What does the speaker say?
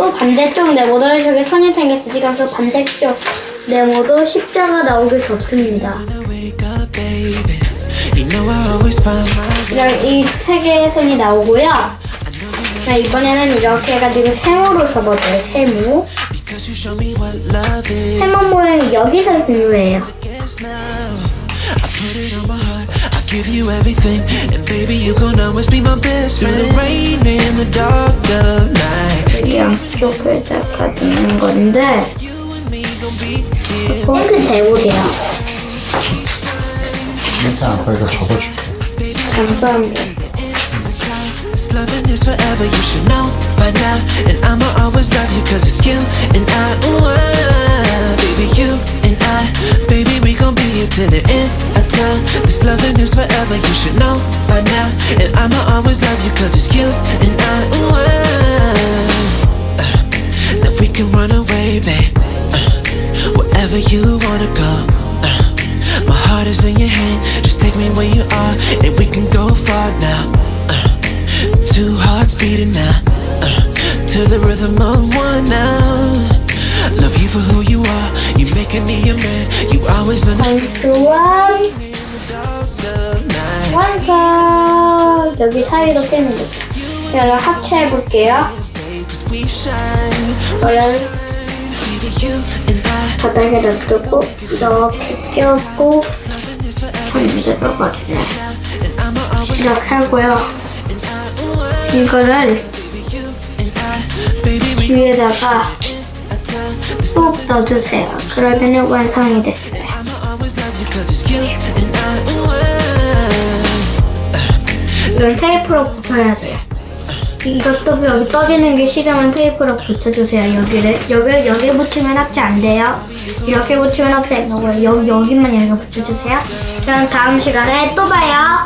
또 반대쪽 저기 선이 생겼으니까 그 반대쪽 네모도 십자가 나오기 좋습니다. wake up, baby. You know I always find my 이런 이세 개의 선이 나오고요. 자, 이번에는 이렇게 해가지고 세모로 접어줘요. 세모. 세모 모양이 여기서 중요해요. Guess now I put it on my heart. I give you everything, and baby you gon' always be my best friend. Through the rain and the dark of night, 이양 쪽을 닦아주는 건데 you and me gon' be here. 핑크 제국이에요. 괜찮아, 아빠 이거 접어줄게. 감사합니다. This loving is forever, you should know by now. And I'ma always love you, cause it's you and I. Ooh, ah, baby, you and I. Baby, we gon' be here till the end of time. This loving is forever, you should know by now. And I'ma always love you, cause it's you wherever you wanna go. Uh, my heart is in your hand, just take me where you are, and we can go far now. Uh, two hearts beating now, uh, to the rhythm of one now. Love you for who you are, you making me a man, you always understand 완 the night. 완성. 여기 사이로 떼는 거. 여러 합체해 볼게요. Cause we shine, 원래 baby, you and I. 바닥에 놔두고 이렇게 껴고 I'ma always 이렇게 하고요. ah, 이거를. This 꼭 넣어주세요. 그러면 완성이 됐어요. Ah. 이건 테이프로 붙여야 돼요. 이것도 여기 떠지는 게 싫으면 테이프로 붙여주세요. 여기를 여기 여기 붙이면 합체 안 돼요. 이렇게 붙이면 합체 안 되고요. 여기 여기만 이렇게 붙여주세요. 그럼 다음 시간에 또 봐요.